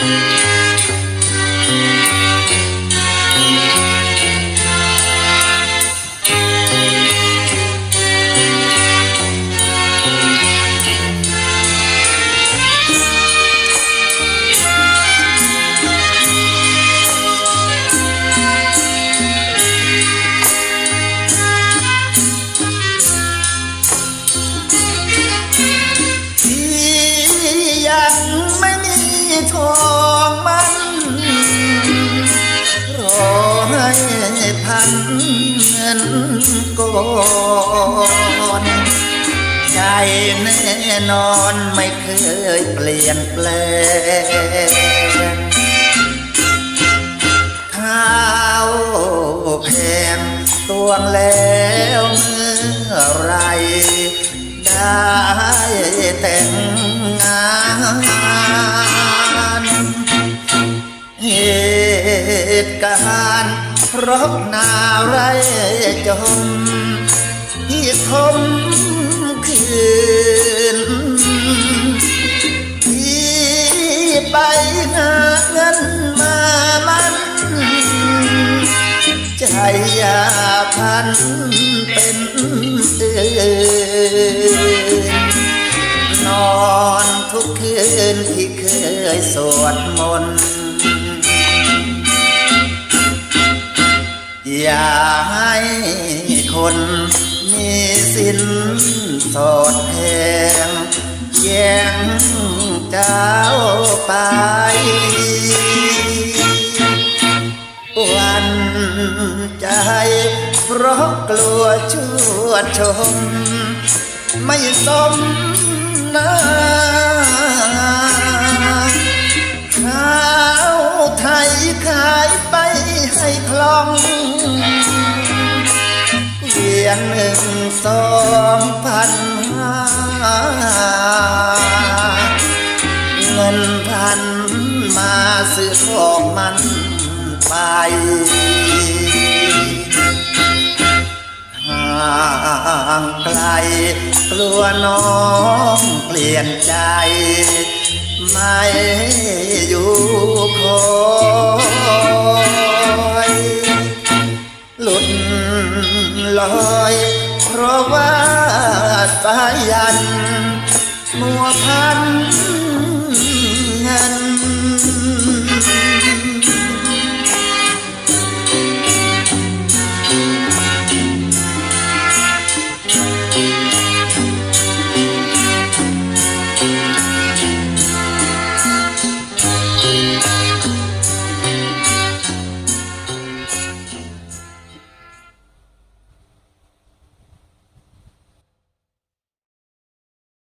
ที่ เงินก่อนใจแน่นอนไม่เคยเปลี่ยนแปลงข้าวแพงตวงแล้วเมื่อไรได้แต่งงานเหตุการณ์ รบนาไรจมที่ทมคืนที่ไปหาเงินมามันใจยาพันเป็นอื่นนอนทุกคืนที่เคยสวดมนต์ อย่าให้คนมีสินสอดแทงแย่งเจ้าไป วันใจเพราะกลัวชวดชม ไม่สมนาข้าวไทยขายไปให้คล่อง เวียนหนึ่งสองพันห้าเงินพันมาซื้อของมันไปห่างไกลกลัวน้องเปลี่ยนใจ ไม่อยู่คอ ลอย เพราะว่าสายันมัวพัน